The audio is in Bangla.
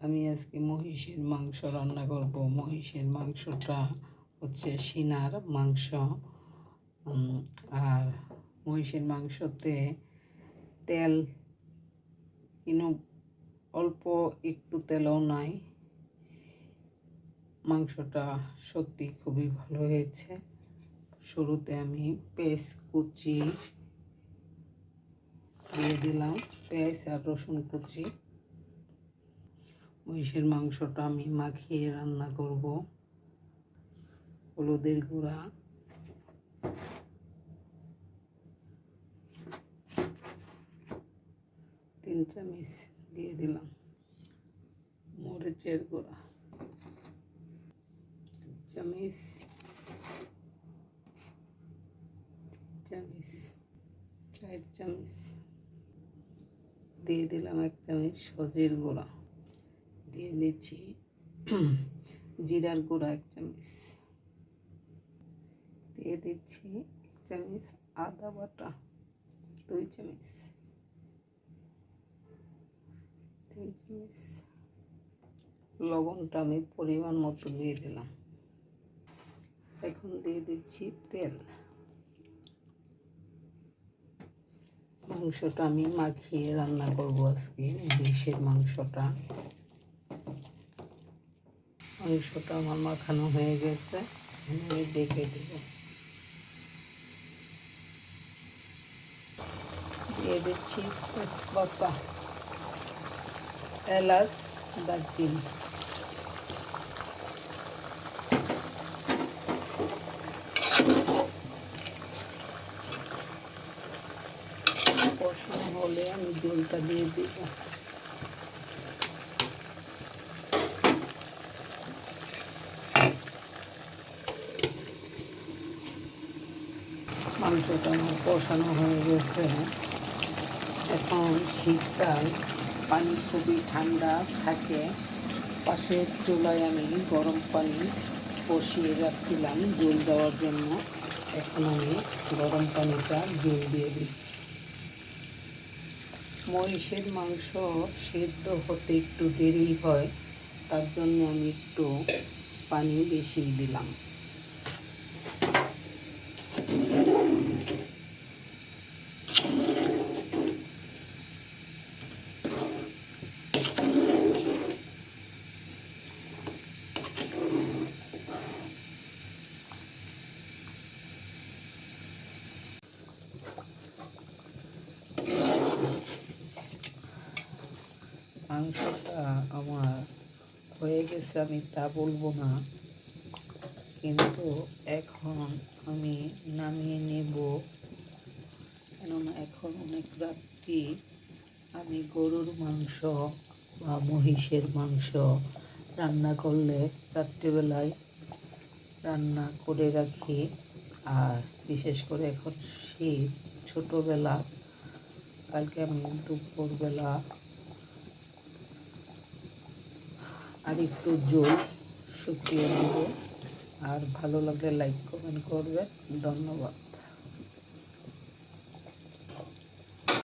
আমি আজকে মহিষের মাংস রান্না করব। মহিষের মাংসটা হচ্ছে সিনার মাংস। আর মহিষের মাংসতে তেল কিন্তু অল্প একটু তেলও নাই। মাংসটা সত্যি খুবই ভালো হয়েছে। শুরুতে আমি পেঁয়াজ, কুচি দিয়ে দিলাম। পেঁয়াজ আর রসুন কুচি। মহিষের মাংসটা আমি মাখিয়ে রান্না করব। হলুদের গুঁড়া। তিন চামচ দিয়ে দিলাম মরিচের গুঁড়া। চামচ। চামচ। চার চামচ। দিয়ে দিলাম এক চামচ সজের গুঁড়া। দিয়ে দিচ্ছি। জিরার গুঁড়া এক চামচ। দিয়ে দিচ্ছি এক চামচ আদা বাটা, দুই চামচ। তিন চামচ লবণটা আমি পরিমাণ মতো দিয়ে দিলাম। এখন দিয়ে দিচ্ছি তেল। মাংসটা আমি মাখিয়ে রান্না করব আজকে দেশের মাংসটা। মাংসটা আমার মাখানো হয়ে গেছে। আমি ডেকে দেব। দিয়ে দিচ্ছি তেজপাতা, এলাচ, দারচিনি। হলে আমি জলটা দিয়ে দিব। আমার কষানো হয়ে গেছে। এখন শীতকাল, পানি খুবই ঠান্ডা থাকে। পাশের চুলায় আমি গরম পানি বসিয়ে রাখছিলাম জল দেওয়ার জন্য। এখন আমি গরম পানিটা জল দিয়ে দিচ্ছি। মহিষের মাংস সেদ্ধ হতে একটু দেরি হয়, তার জন্য আমি একটু পানি বেশি দিলাম। মাংসটা আমার হয়ে গেছে, আমি তা বলব না। কিন্তু এখন আমি নামিয়ে নেব। কেননা এখন অনেক রাত্রি আমি গরুর মাংস বা মহিষের মাংস রান্না করলে রাত্রিবেলায় রান্না করে রাখি। আর বিশেষ করে এখন শীত, ছোটোবেলা, কালকে আমি দুপুরবেলা আর একটু জল শুকিয়ে নেব। আর ভালো লাগলে লাইক কমেন্ট করবেন ধন্যবাদ।